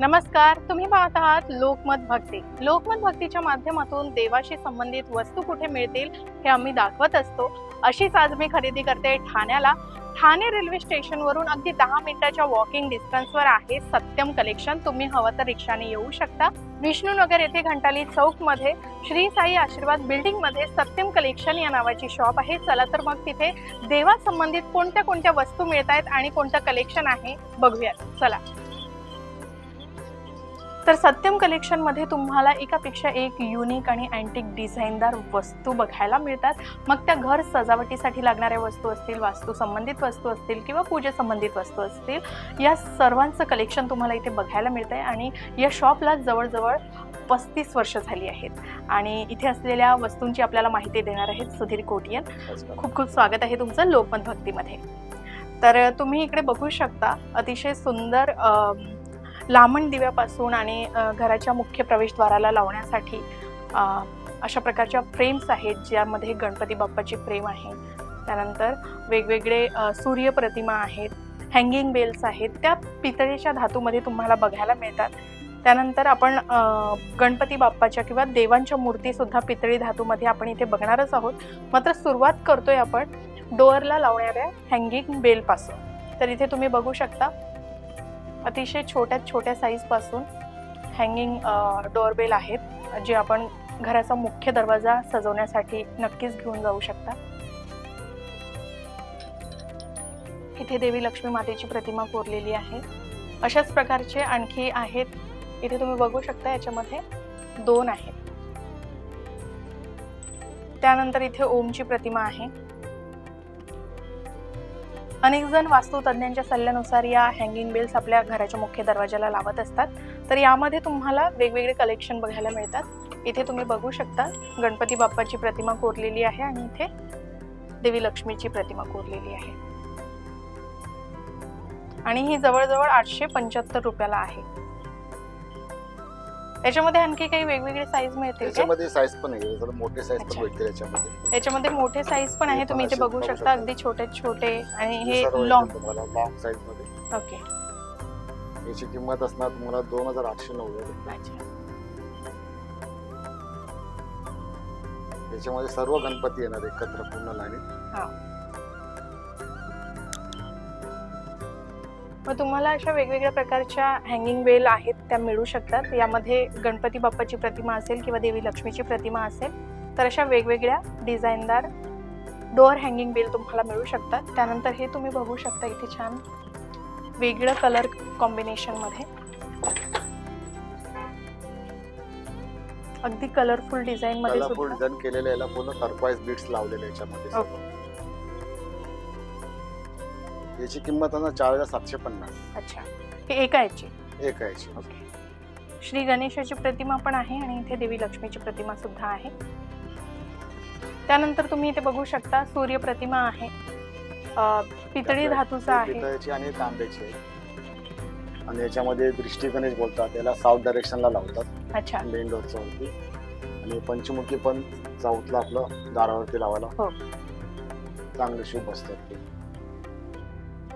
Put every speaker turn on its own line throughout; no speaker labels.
नमस्कार तुम्ही पाहत आहात लोकमत भक्ती. लोकमत भक्तीच्या माध्यमातून देवाशी संबंधित वस्तू कुठे मिळतील हे आम्ही दाखवत असतो. अशीच आज मी खरेदी करते ठाण्याला. ठाणे रेल्वे स्टेशनवरून अगदी दहा मिनिटाच्या वॉकिंग डिस्टन्सवर आहे सत्यम कलेक्शन तुम्ही हवं तर रिक्षाने येऊ शकता. विष्णूनगर येथे घंटाली चौकमध्ये श्री साई आशीर्वाद बिल्डिंगमध्ये सत्यम कलेक्शन या नावाची शॉप आहे. चला तर मग तिथे देवा संबंधित कोणत्या कोणत्या वस्तू मिळत आहेत आणि कोणतं कलेक्शन आहे बघूयात. चला. तर सत्यम कलेक्शनमध्ये तुम्हाला एकापेक्षा एक युनिक आणि अँटिक डिझाईनदार वस्तू बघायला मिळतात. मग त्या घर सजावटीसाठी लागणाऱ्या वस्तू असतील वास्तू संबंधित वस्तू असतील किंवा पूजे संबंधित वस्तू असतील या सर्वांचं कलेक्शन तुम्हाला इथे बघायला मिळत आहे आणि या शॉपला जवळजवळ पस्तीस वर्ष झाली आहेत. आणि इथे असलेल्या वस्तूंची आपल्याला माहिती देणार आहेत सुधीर कोटियन. खूप खूप स्वागत आहे तुमचं लोकमत भक्तीमध्ये. तर तुम्ही इकडे बघू शकता अतिशय सुंदर लांबण लामण दिव्यापासून आणि घराच्या मुख्य प्रवेशद्वाराला लावण्यासाठी अशा प्रकारच्या फ्रेम्स आहेत ज्यामध्ये गणपती बाप्पाची फ्रेम आहे. त्यानंतर वेगवेगळे सूर्यप्रतिमा सूर्य प्रतिमा आहेत हँगिंग बेल्स आहेत. त्या पितळेच्या धातूमध्ये तुम्हाला बघायला मिळतात. त्यानंतर आपण गणपती बाप्पाच्या किंवा देवांच्या मूर्तीसुद्धा पितळी धातूमध्ये आपण इथे बघणारच आहोत. मात्र सुरुवात करतोय आपण डोअरला लावणाऱ्या हँगिंग बेलपासून तर इथे तुम्ही बघू शकता अतिशय छोट्या छोट्या साईजपासून हँगिंग डोअरबेल आहेत जे आपण घराचा मुख्य दरवाजा सजवण्यासाठी नक्कीच घेऊन जाऊ शकता. इथे देवी लक्ष्मी मातेची प्रतिमा कोरलेली आहे. अशाच प्रकारचे आणखी आहेत. इथे तुम्ही बघू शकता याच्यामध्ये दोन आहेत. त्यानंतर इथे ओमची प्रतिमा आहे. अनेक जण वास्तुतज्ञांच्या सल्ल्यानुसार या हँगिंग बेल्स आपल्या घराच्या मुख्य दरवाजाला लावत असतात. तर यामध्ये तुम्हाला वेगवेगळे कलेक्शन बघायला मिळतात. इथे तुम्ही बघू शकता गणपती बाप्पाची प्रतिमा कोरलेली आहे आणि इथे देवी लक्ष्मीची प्रतिमा कोरलेली आहे. आणि ही जवळजवळ आठशे पंच्याहत्तर रुपयाला आहे. याच्यामध्ये आणखी काही वेगवेगळे साईज मिळतील का?
त्याच्यामध्ये साईज पण आहे. जरा मोठे साईज
अच्छा.
पण भेटतील याच्यामध्ये.
याच्यामध्ये मोठे साईज पण आहे.
हे
तुम्ही इथे बघू शकता. अगदी छोटे छोटे आणि हे
सर्व
लॉंग
तुम्हाला लॉंग साईजमध्ये.
ओके.
याची किंमत असणार तुम्हाला दोन हजार आठशे नव्वद
अच्छा.
याच्यामध्ये सर्व गणपती येणार एकत्र पूर्ण लाईनीत.
मग तुम्हाला अशा वेगवेगळ्या प्रकारच्या हँगिंग वेल आहेत त्या मिळू शकतात. यामध्ये गणपती बाप्पाची प्रतिमा असेल किंवा देवी लक्ष्मीची प्रतिमा असेल तर अशा वेगवेगळ्या डिझाईनदार डोअर हँगिंग बेल तुम्हाला मिळू शकतात. त्यानंतर हे तुम्ही बघू शकता इथे छान वेगळं कलर कॉम्बिनेशनमध्ये अगदी कलरफुल डिझाईन मध्ये
केलेले याला पूर्ण टर्कवाईज बीट्स लावलेले याच्यामध्ये. याची किंमत आहे ना चार हजार सातशे पन्नास.
अच्छा. हे एका याची
एक आहे याची
ओके. श्री गणेशाची प्रतिमा पण आहे आणि इथे देवी लक्ष्मीची प्रतिमा सुद्धा आहे. त्यानंतर तुम्ही इथे बघू शकता सूर्य प्रतिमा आहे. अ, पितळी धातूचा आहे.
पितळेची आणि तांब्याची आहे. आणि याच्यामध्ये दृष्टी गणेश बोलतात याला साऊथ डायरेक्शनला लावतात.
अच्छा.
मेन डोरच्या वरती. आणि पंचमुखी पण साऊथला आपलं दारावरती लावायला.
हो.
चांगले शुभ असतात ते.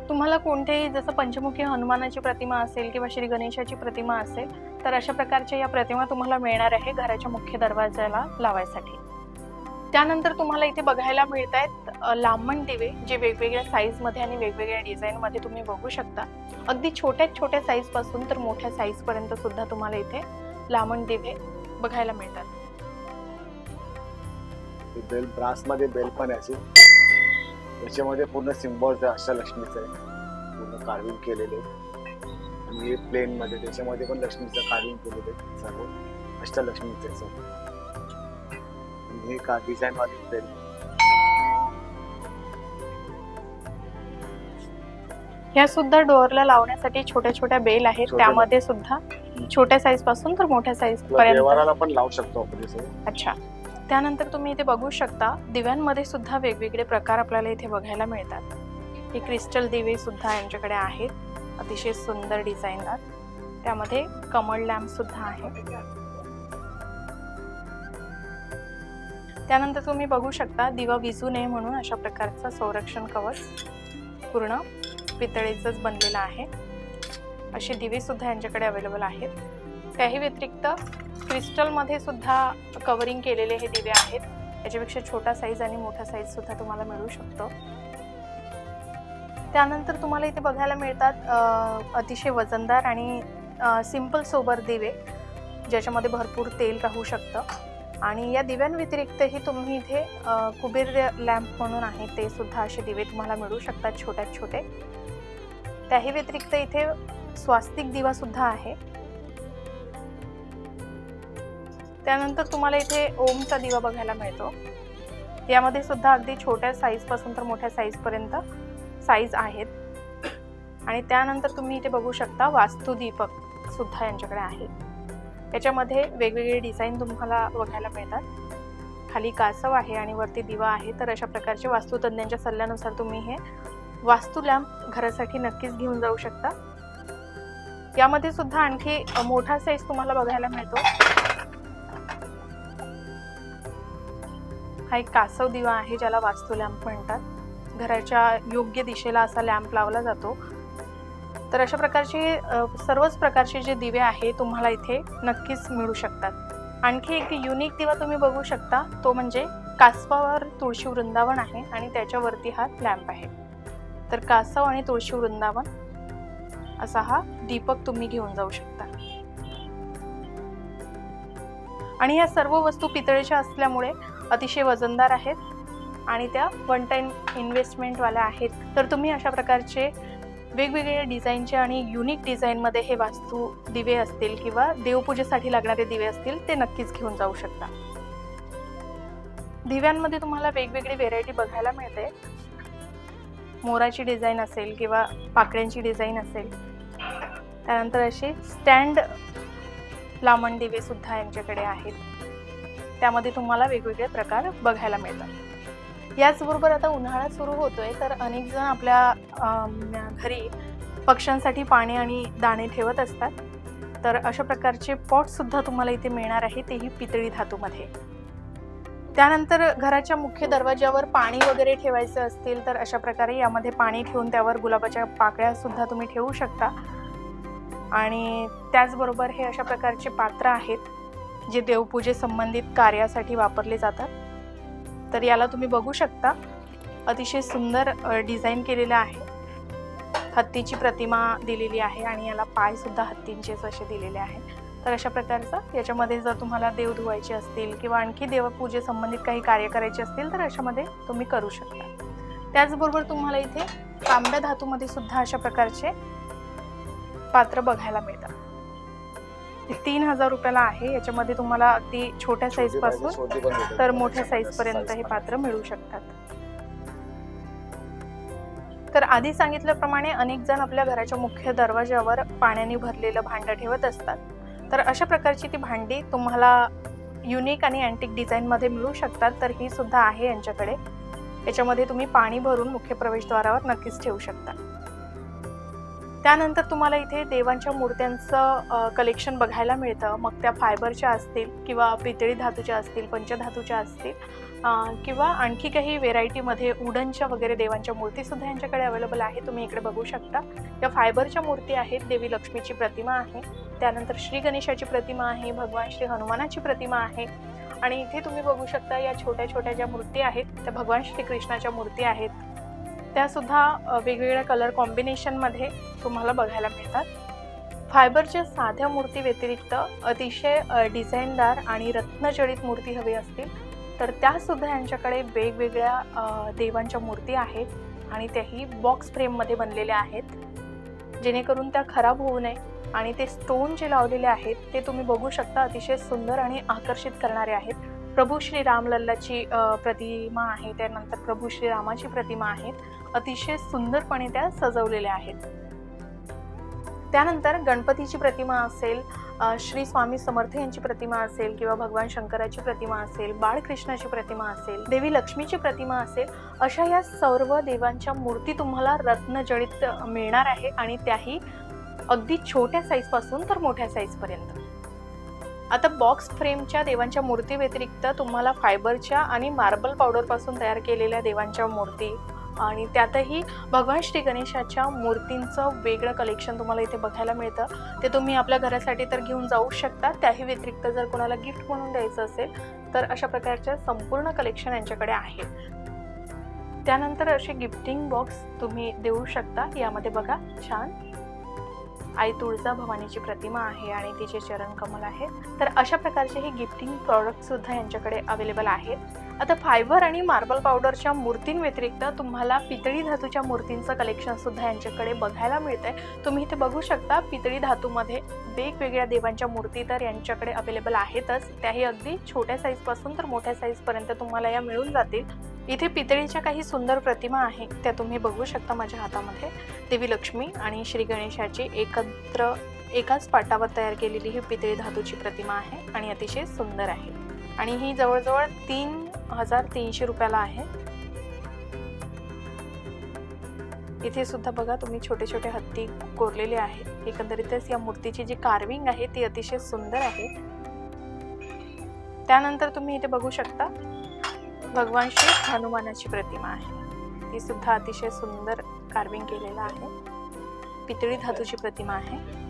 तुम्हाला कोणतेही जसं पंचमुखी हनुमानाची प्रतिमा असेल किंवा श्री गणेशाची प्रतिमा असेल तर अशा प्रकारच्या या प्रतिमा तुम्हाला मिळणार आहे घराच्या मुख्य दरवाजाला लावायसाठी. त्यानंतर तुम्हाला इथे बघायला मिळत आहेत लांबण दिवे जे वेगवेगळ्या साईजमध्ये आणि वेगवेगळ्या डिझाईनमध्ये तुम्ही बघू शकता. अगदी छोट्या छोट्या साईजपासून तर मोठ्या साईजपर्यंत सुद्धा तुम्हाला इथे लांबण दिवे बघायला मिळतात.
बेल ब्रासमध्ये बेल पण आहे अशी याच्यामध्ये पूर्ण सिम्बॉल्स आहे अष्टलक्ष्मीचं आहे. पूर्ण कार्विंग केलेले. आणि हे प्लेन मध्ये त्याच्यामध्ये पण लक्ष्मीचं कार्विंग केलेलं आहे सर्व. अष्टलक्ष्मीचं सर्व. हे का
ह्या सुद्धा डोअरला लावण्यासाठी छोट्या छोट्या बेल आहेत. त्यामध्ये सुद्धा छोट्या साईजपासून तर मोठ्या साईज पर्यंत.
पण लावू शकतो आपण
अच्छा. त्यानंतर तुम्ही इथे बघू शकता दिव्यांमध्ये सुद्धा वेगवेगळे प्रकार आपल्याला इथे बघायला मिळतात. हे क्रिस्टल दिवे सुद्धा यांच्याकडे आहेत. अतिशय सुंदर डिझाईनदार त्यामध्ये कमळ लॅम्प सुद्धा आहे. त्यानंतर तुम्ही बघू शकता दिवा विजू नये म्हणून अशा प्रकारचा संरक्षण कवच पूर्ण पितळेचंच बनलेलं आहे. असे दिवे सुद्धा यांच्याकडे अवेलेबल आहेत. त्याही व्यतिरिक्त क्रिस्टलमध्ये सुद्धा कवरिंग केलेले हे दिवे आहेत. याच्यापेक्षा छोटा साईज आणि मोठा साईज सुद्धा तुम्हाला मिळू शकतो. त्यानंतर तुम्हाला इथे बघायला मिळतात अतिशय वजनदार आणि सिंपल सोबर दिवे ज्याच्यामध्ये भरपूर तेल राहू शकतं. आणि या दिव्यांव्यतिरिक्तही तुम्ही इथे कुबेर लॅम्प म्हणून आहे ते सुद्धा असे दिवे तुम्हाला मिळू शकतात छोट्यात छोटे. त्याही व्यतिरिक्त इथे स्वास्तिक दिवा सुद्धा आहे. त्यानंतर तुम्हाला इथे ओमचा दिवा बघायला मिळतो. यामध्ये सुद्धा अगदी छोट्या साईजपासून तर मोठ्या साईजपर्यंत साईज आहेत. आणि त्यानंतर तुम्ही इथे बघू शकता वास्तुदीपक सुद्धा यांच्याकडे आहे. याच्यामध्ये वेगवेगळे डिझाईन तुम्हाला बघायला मिळतात. खाली कासव आहे आणि वरती दिवा आहे तर अशा प्रकारचे वास्तुतज्ञांच्या सल्ल्यानुसार तुम्ही हे वास्तू लॅम्प घरासाठी नक्कीच घेऊन जाऊ शकता. यामध्ये सुद्धा आणखी मोठा साईज तुम्हाला बघायला मिळतो. हा एक कासव दिवा आहे ज्याला वास्तू लॅम्प म्हणतात. घराच्या योग्य दिशेला असा लॅम्प लावला जातो. तर अशा प्रकारचे सर्वच प्रकारचे जे दिवे आहे तुम्हाला इथे नक्कीच मिळू शकतात. आणखी एक युनिक दिवा तुम्ही बघू शकता तो म्हणजे कासवावर तुळशी वृंदावन आहे आणि त्याच्यावरती हा लॅम्प आहे. तर कासव आणि तुळशी वृंदावन असा हा दीपक तुम्ही घेऊन जाऊ शकता. आणि या सर्व वस्तू पितळेच्या असल्यामुळे अतिशय वजनदार आहेत आणि त्या वन टाईम इन्व्हेस्टमेंटवाल्या आहेत. तर तुम्ही अशा प्रकारचे वेगवेगळ्या डिझाईनचे आणि युनिक डिझाईनमध्ये हे वास्तू दिवे असतील किंवा देवपूजेसाठी लागणारे दिवे असतील ते नक्कीच घेऊन जाऊ शकता. दिव्यांमध्ये तुम्हाला वेगवेगळी व्हेरायटी बघायला मिळते. मोराची डिझाईन असेल किंवा पाकळ्यांची डिझाईन असेल. त्यानंतर असे स्टँड लामण दिवे सुद्धा यांच्याकडे आहेत. त्यामध्ये तुम्हाला वेगवेगळे प्रकार बघायला मिळतात. याचबरोबर आता उन्हाळा सुरू होतोय तर अनेक जण आपल्या घरी पक्ष्यांसाठी पाणी आणि दाणे ठेवत असतात. तर अशा प्रकारचे पॉटसुद्धा तुम्हाला इथे मिळणार आहे तेही पितळी धातूमध्ये. त्यानंतर घराच्या मुख्य दरवाज्यावर पाणी वगैरे ठेवायचं असतील तर अशा प्रकारे यामध्ये पाणी ठेवून त्यावर गुलाबाच्या पाकळ्या सुद्धा तुम्ही ठेवू शकता. आणि त्याचबरोबर हे अशा प्रकारचे पात्र आहेत. जे देवपूजे संबंधित कार्यासाठी वापरले जातात. तर याला तुम्ही बघू शकता. अतिशय सुंदर डिझाईन केलेलं आहे. हत्तीची प्रतिमा दिलेली आहे आणि याला पाय सुद्धा हत्तींचेच असे दिलेले आहे. तर अशा प्रकारचं याच्यामध्ये जर तुम्हाला देव धुवायचे असतील किंवा आणखी देवपूजे संबंधित काही कार्य करायचे असतील तर अशामध्ये तुम्ही करू शकता. त्याचबरोबर तुम्हाला इथे तांब्या धातूमध्ये सुद्धा अशा प्रकारचे पात्र बघायला मिळतात. तीन हजार रुपयाला आहे. याच्यामध्ये तुम्हाला अगदी छोट्या साईज
छोटी पाहिजे,
पासून
छोटी पण भेटेल.
तर मोठ्या साईज
size
पर्यंत हे. पात्र मिळू शकतात. तर आधी सांगितल्याप्रमाणे अनेक जण आपल्या घराच्या मुख्य दरवाज्यावर पाण्याने भरलेलं भांडं ठेवत असतात. तर अशा प्रकारची ती भांडी तुम्हाला युनिक आणि अँटिक डिझाईनमध्ये मिळू शकतात. तर ही सुद्धा आहे यांच्याकडे. याच्यामध्ये तुम्ही पाणी भरून मुख्य प्रवेशद्वारावर नक्कीच ठेवू शकता. त्यानंतर तुम्हाला इथे देवांच्या मूर्त्यांचं कलेक्शन बघायला मिळतं. मग त्या फायबरच्या असतील किंवा पितळी धातूच्या असतील पंचधातूच्या असतील किंवा आणखी काही व्हेरायटीमध्ये उडनच्या वगैरे देवांच्या मूर्तीसुद्धा यांच्याकडे अवेलेबल आहे. तुम्ही इकडे बघू शकता. या फायबरच्या मूर्ती आहेत. देवी लक्ष्मीची प्रतिमा आहे. त्यानंतर श्री गणेशाची प्रतिमा आहे. भगवान श्री हनुमानाची प्रतिमा आहे. आणि इथे तुम्ही बघू शकता या छोट्या छोट्या ज्या मूर्ती आहेत त्या भगवान श्रीकृष्णाच्या मूर्ती आहेत. त्यासुद्धा वेगवेगळ्या कलर कॉम्बिनेशनमध्ये तुम्हाला बघायला मिळतात. फायबरच्या साध्या मूर्ती व्यतिरिक्त अतिशय डिझाईनदार आणि रत्नजडित मूर्ती हवी असतील तर त्यासुद्धा यांच्याकडे वेगवेगळ्या देवांच्या मूर्ती आहेत आणि त्याही बॉक्स फ्रेममध्ये बनलेल्या आहेत. जेणेकरून त्या खराब होऊ नये आणि ते स्टोन जे लावलेले आहेत ते तुम्ही बघू शकता अतिशय सुंदर आणि आकर्षित करणारे आहेत. प्रभू श्री रामलल्लाची प्रतिमा आहे त्यानंतर प्रभू श्री रामाची प्रतिमा आहे अतिशय सुंदरपणे त्या सजवलेल्या आहेत. त्यानंतर गणपतीची प्रतिमा असेल श्री स्वामी समर्थ यांची प्रतिमा असेल किंवा भगवान शंकराची प्रतिमा असेल बाळकृष्णाची प्रतिमा असेल देवी लक्ष्मीची प्रतिमा असेल अशा या सर्व देवांच्या मूर्ती तुम्हाला रत्नजडित मिळणार आहे आणि त्याही अगदी छोट्या साईजपासून तर मोठ्या साईजपर्यंत आता बॉक्स फ्रेमच्या देवांच्या मूर्ती व्यतिरिक्त तुम्हाला फायबरच्या आणि मार्बल पावडरपासून तयार केलेल्या देवांच्या मूर्ती आणि त्यातही भगवान श्री गणेशाच्या मूर्तींचं वेगळं कलेक्शन तुम्हाला इथे बघायला मिळतं. ते तुम्ही आपल्या घरासाठी तर घेऊन जाऊ शकता. त्याही व्यतिरिक्त जर कोणाला गिफ्ट म्हणून द्यायचं असेल तर अशा प्रकारच्या संपूर्ण कलेक्शन यांच्याकडे आहे. त्यानंतर असे गिफ्टिंग बॉक्स तुम्ही देऊ शकता. यामध्ये बघा छान आई तुळजा भवानीची प्रतिमा आहे आणि तिचे चरण कमल आहे. तर अशा प्रकारचे हे गिफ्टिंग प्रॉडक्ट सुद्धा यांच्याकडे अवेलेबल आहेत. आता फायबर आणि मार्बल पावडरच्या मूर्तींव्यतिरिक्त तुम्हाला पितळी धातूच्या मूर्तींचं कलेक्शन सुद्धा यांच्याकडे बघायला मिळतंय. तुम्ही इथे बघू शकता पितळी धातूमध्ये वेगवेगळ्या देवांच्या मूर्ती तर यांच्याकडे अवेलेबल आहेतच. त्याही अगदी छोट्या साईजपासून तर मोठ्या साईजपर्यंत तुम्हाला या मिळून जातील. इथे पितळीच्या काही सुंदर प्रतिमा आहे त्या तुम्ही बघू शकता माझ्या हातामध्ये. देवी लक्ष्मी आणि श्री गणेशाची एकत्र एकाच पाटावर तयार केलेली ही पितळी धातूची प्रतिमा आहे आणि अतिशय सुंदर आहे. आणि ही जवळजवळ तीन हजार तीनशे रुपयाला आहे. इथे सुद्धा बघा तुम्ही छोटे छोटे हत्ती कोरलेले आहेत. एकंदरीतच या मूर्तीची जी कार्विंग आहे ती अतिशय सुंदर आहे. त्यानंतर तुम्ही इथे बघू शकता भगवान श्री हनुमानाची प्रतिमा आहे. ती सुद्धा अतिशय सुंदर कार्विंग केलेलं आहे. पितळी धातूची प्रतिमा आहे.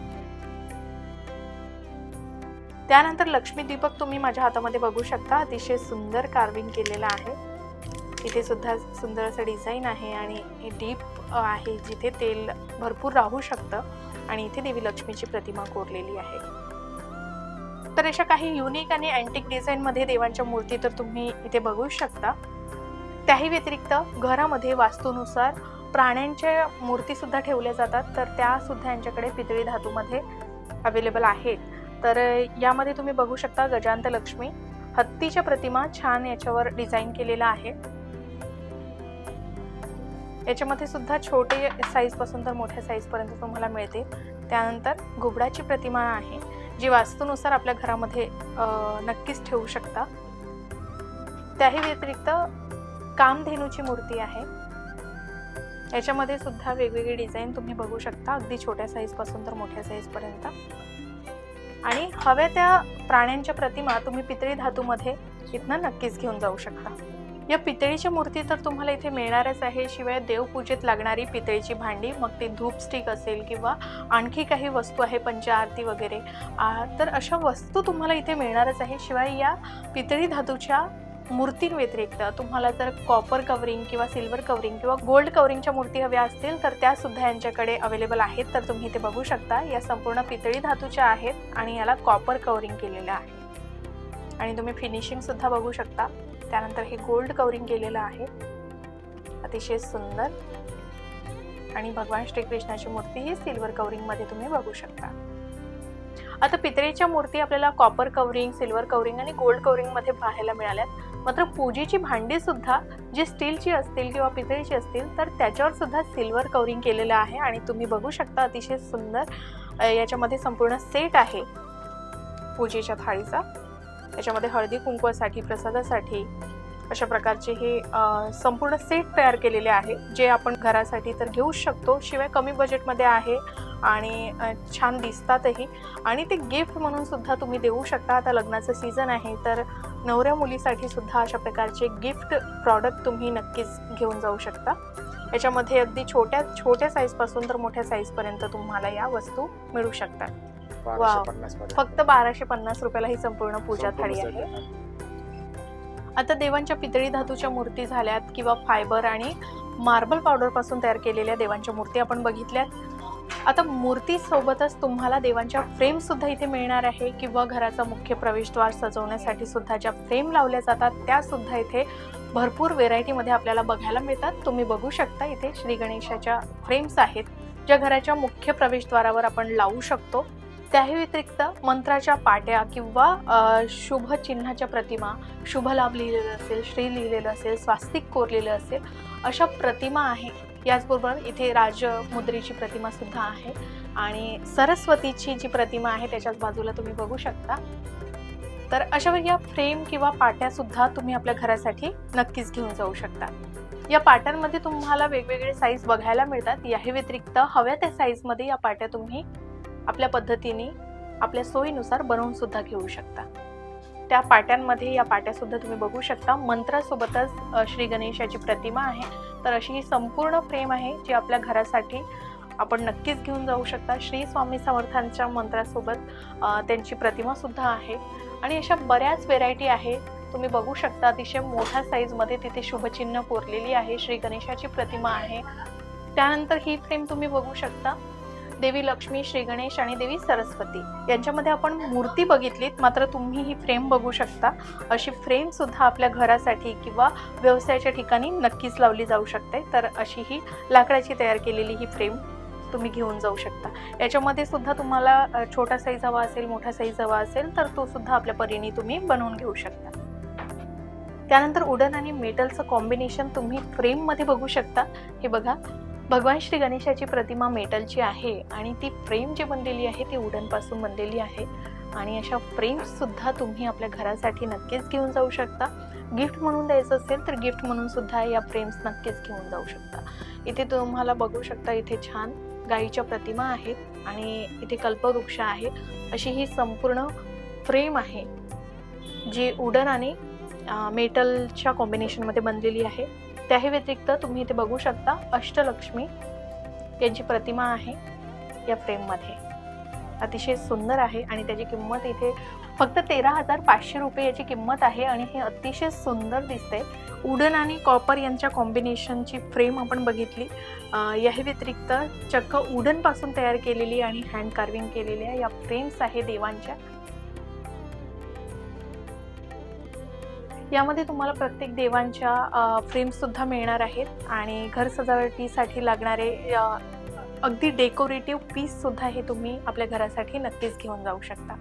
त्यानंतर लक्ष्मी दीपक तुम्ही माझ्या हातामध्ये बघू शकता. अतिशय सुंदर कार्विंग केलेलं आहे. इथे सुद्धा सुंदर असं डिझाईन आहे आणि हे डीप आहे जिथे तेल भरपूर राहू शकतं आणि इथे देवी लक्ष्मीची प्रतिमा कोरलेली आहे. तर अशा काही युनिक आणि अँटिक डिझाईनमध्ये देवांच्या मूर्ती तर तुम्ही इथे बघू शकता. त्याही व्यतिरिक्त घरामध्ये वास्तूनुसार प्राण्यांच्या मूर्तीसुद्धा ठेवल्या जातात. तर त्यासुद्धा यांच्याकडे पितळी धातूमध्ये अवेलेबल आहेत. तर यामध्ये तुम्ही बघू शकता गजांत लक्ष्मी. हत्तीच्या प्रतिमा छान याच्यावर डिझाईन केलेला आहे. याच्यामध्ये सुद्धा छोटे साईजपासून तर मोठ्या साईजपर्यंत तुम्हाला मिळते. त्यानंतर घुबडाची प्रतिमा आहे जी वास्तूनुसार आपल्या घरामध्ये नक्कीच ठेवू शकता. त्याही व्यतिरिक्त कामधेनूची मूर्ती आहे. याच्यामध्ये सुद्धा वेगवेगळी डिझाईन तुम्ही बघू शकता अगदी छोट्या साईजपासून तर मोठ्या साईजपर्यंत आणि हव्या त्या प्राण्यांच्या प्रतिमा तुम्ही पितळी धातूमध्ये इथनं नक्कीच घेऊन जाऊ शकता. या पितळीच्या मूर्ती तर तुम्हाला इथे मिळणारच आहे. शिवाय देवपूजेत लागणारी पितळीची भांडी मग ती धूप स्टिक असेल किंवा आणखी काही वस्तू आहे पंचआरती वगैरे. आ, तर अशा वस्तू तुम्हाला इथे मिळणारच आहे. शिवाय या पितळी धातूच्या मूर्तींव्यतिरिक्त तुम्हाला जर कॉपर कवरिंग किंवा सिल्वर कवरिंग किंवा गोल्ड कवरिंगच्या मूर्ती हव्या असतील तर त्या सुद्धा यांच्याकडे अवेलेबल आहेत. तर तुम्ही ते बघू शकता या संपूर्ण पितळी धातूच्या आहेत आणि याला कॉपर कवरिंग केलेलं आहे. आणि तुम्ही फिनिशिंग सुद्धा बघू शकता. त्यानंतर हे गोल्ड कवरिंग केलेलं आहे. अतिशय सुंदर. आणि भगवान श्रीकृष्णाची मूर्ती ही सिल्वर कवरिंगमध्ये तुम्ही बघू शकता. आता पितळेच्या मूर्ती आपल्याला कॉपर कवरिंग सिल्वर कवरिंग आणि गोल्ड कवरिंगमध्ये पाहायला मिळाल्यात. मात्र पूजेची भांडी सुद्धा जी स्टीलची असतील किंवा पितळीची असतील तर त्याच्यावर सुद्धा सिल्वर कवरिंग केलेलं आहे आणि तुम्ही बघू शकता अतिशय सुंदर याच्यामध्ये संपूर्ण सेट आहे. पूजेच्या थाळीचा. याच्यामध्ये हळदी कुंकवासाठी प्रसादासाठी अशा प्रकारचे हे संपूर्ण सेट तयार केलेले आहे जे आपण घरासाठी तर घेऊच शकतो शिवाय कमी बजेटमध्ये आहे. आणि छान दिसतातही. आणि ते गिफ्ट म्हणून सुद्धा तुम्ही देऊ शकता. आता लग्नाचं सीझन आहे तर नवऱ्या मुलीसाठी सुद्धा अशा प्रकारचे गिफ्ट प्रॉडक्ट तुम्ही नक्कीच घेऊन जाऊ शकता. याच्यामध्ये अगदी छोट्या छोट्या साईजपासून तर मोठ्या साईजपर्यंत तुम्हाला या वस्तू मिळू शकतात.
पर्यंत.
फक्त बाराशे पन्नास रुपयाला ही संपूर्ण पूजा थाळी आहे. आता देवांच्या पितळी धातूच्या मूर्ती झाल्यात किंवा फायबर आणि मार्बल पावडरपासून तयार केलेल्या देवांच्या मूर्ती आपण बघितल्यात. आता मूर्तीसोबतच तुम्हाला देवांच्या फ्रेम सुद्धा इथे मिळणार आहे किंवा घराचा मुख्य प्रवेशद्वार सजवण्यासाठी सुद्धा ज्या फ्रेम लावल्या जातात त्या सुद्धा इथे भरपूर व्हेरायटीमध्ये आपल्याला बघायला मिळतात. तुम्ही बघू शकता इथे श्री गणेशाच्या फ्रेम्स आहेत ज्या घराच्या मुख्य प्रवेशद्वारावर आपण लावू शकतो. त्याही व्यतिरिक्त मंत्राच्या पाट्या किंवा शुभचिन्हाच्या शुभ चिन्हाच्या प्रतिमा शुभ लाभ लिहिलेलं असेल श्री लिहिलेलं असेल स्वास्तिक कोरलेलं असेल अशा प्रतिमा आहे याचबरोबर इथे राजमुद्रेची प्रतिमा सुद्धा आहे. आणि सरस्वतीची जी प्रतिमा आहे त्याच्याच बाजूला तुम्ही बघू शकता. तर अशा वेगळ्या फ्रेम किंवा पाट्या सुद्धा तुम्ही आपल्या घरासाठी नक्कीच घेऊन जाऊ शकता. या पाट्यांमध्ये तुम्हाला वेगवेगळे साईज बघायला मिळतात. याही व्यतिरिक्त हव्या त्या साईजमध्ये या पाट्या तुम्ही आपल्या पद्धतीने आपल्या सोयीनुसार बनवून सुद्धा घेऊ शकता. त्या पाट्यांमध्ये या पाट्या सुद्धा तुम्ही बघू शकता. मंत्रासोबतच श्री गणेशाची प्रतिमा आहे. तर अशी ही संपूर्ण फ्रेम आहे जी आपल्या घरासाठी आपण नक्कीच घेऊन जाऊ शकता. श्री स्वामी समर्थांच्या मंत्रासोबत त्यांची प्रतिमा सुद्धा आहे. आणि अशा बऱ्याच व्हेरायटी आहे. तुम्ही बघू शकता अतिशय मोठ्या साईजमध्ये तिथे शुभचिन्ह कोरलेली आहे. श्री गणेशाची प्रतिमा आहे. त्यानंतर ही फ्रेम तुम्ही बघू शकता. देवी लक्ष्मी श्री गणेश आणि देवी सरस्वती. यांच्यामध्ये आपण मूर्ती बघितलीत मात्र तुम्ही ही फ्रेम बघू शकता. अशी फ्रेम सुद्धा आपल्या घरासाठी किंवा व्यवसायाच्या ठिकाणी नक्कीच लावली जाऊ शकते. तर अशी ही लाकडाची तयार केलेली ही फ्रेम तुम्ही घेऊन जाऊ शकता. याच्यामध्ये सुद्धा तुम्हाला छोटा साईज हवा असेल मोठा साईज हवा असेल तर तो सुद्धा आपल्या परीने तुम्ही बनवून घेऊ शकता. त्यानंतर उडन आणि मेटलचं कॉम्बिनेशन तुम्ही फ्रेममध्ये बघू शकता. हे बघा भगवान श्री गणेशाची प्रतिमा मेटलची आहे आणि ती फ्रेम जी बनलेली आहे ती उडनपासून बनलेली आहे. आणि अशा फ्रेम्ससुद्धा तुम्ही आपल्या घरासाठी नक्कीच घेऊन जाऊ शकता. गिफ्ट म्हणून द्यायचं असेल तर गिफ्ट म्हणून सुद्धा या फ्रेम्स नक्कीच घेऊन जाऊ शकता. इथे तुम्हाला बघू शकता इथे छान गाईच्या प्रतिमा आहेत आणि इथे कल्पवृक्ष आहे. अशी ही संपूर्ण फ्रेम आहे जी उडन आणि मेटलच्या कॉम्बिनेशनमध्ये बनलेली आहे. त्याही व्यतिरिक्त तुम्ही इथे बघू शकता अष्टलक्ष्मी यांची प्रतिमा आहे या फ्रेममध्ये. अतिशय सुंदर आहे आणि त्याची किंमत इथे फक्त तेरा हजार पाचशे रुपये याची किंमत आहे आणि हे अतिशय सुंदर दिसते. उडन आणि कॉपर यांच्या कॉम्बिनेशनची फ्रेम आपण बघितली. याही व्यतिरिक्त चक्क उडनपासून तयार केलेली आणि हँड कार्विंग केलेल्या या फ्रेम्स आहे देवांच्या. यामध्ये तुम्हाला प्रत्येक देवांच्या फ्रेमसुद्धा मिळणार आहेत. आणि घर सजावटीसाठी लागणारे अगदी डेकोरेटिव्ह पीससुद्धा हे तुम्ही आपल्या घरासाठी नक्कीच घेऊन जाऊ शकता.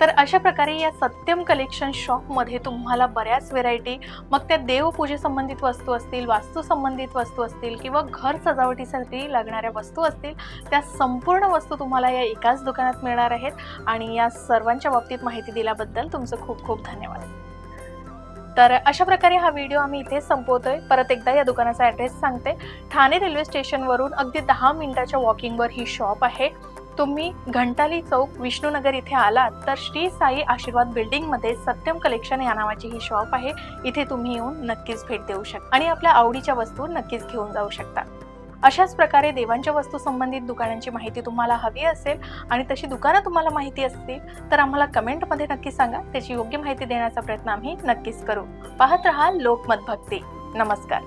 तर अशा प्रकारे या सत्यम कलेक्शन शॉपमध्ये तुम्हाला बऱ्याच व्हेरायटी मग त्या देवपूजेसंबंधित वस्तू असतील वास्तूसंबंधित वस्तू असतील किंवा घर सजावटीसाठी लागणाऱ्या वस्तू असतील त्या संपूर्ण वस्तू तुम्हाला या एकाच दुकानात मिळणार आहेत. आणि या सर्वांच्या बाबतीत माहिती दिल्याबद्दल तुमचं खूप खूप धन्यवाद. तर अशा प्रकारे हा व्हिडिओ आम्ही इथे संपवतोय. परत एकदा या दुकानाचा ॲड्रेस सांगते. ठाणे रेल्वे स्टेशनवरून अगदी दहा मिनिटाच्या वॉकिंगवर ही शॉप आहे. तुम्ही घंटाली चौक विष्णूनगर इथे आलात तर श्री साई आशीर्वाद बिल्डिंगमध्ये सत्यम कलेक्शन या नावाची ही शॉप आहे. इथे तुम्ही येऊन नक्कीच भेट देऊ शकता. आणि आपल्या आवडीच्या वस्तू नक्कीच घेऊन जाऊ शकता. अशाच प्रकारे देवांच्या वस्तू संबंधित दुकानांची माहिती तुम्हाला हवी असेल आणि तशी दुकानं तुम्हाला माहिती असतील तर आम्हाला कमेंटमध्ये नक्की सांगा. त्याची योग्य माहिती देण्याचा प्रयत्न आम्ही नक्कीच करू. पाहत रहा लोकमत भक्ती. नमस्कार.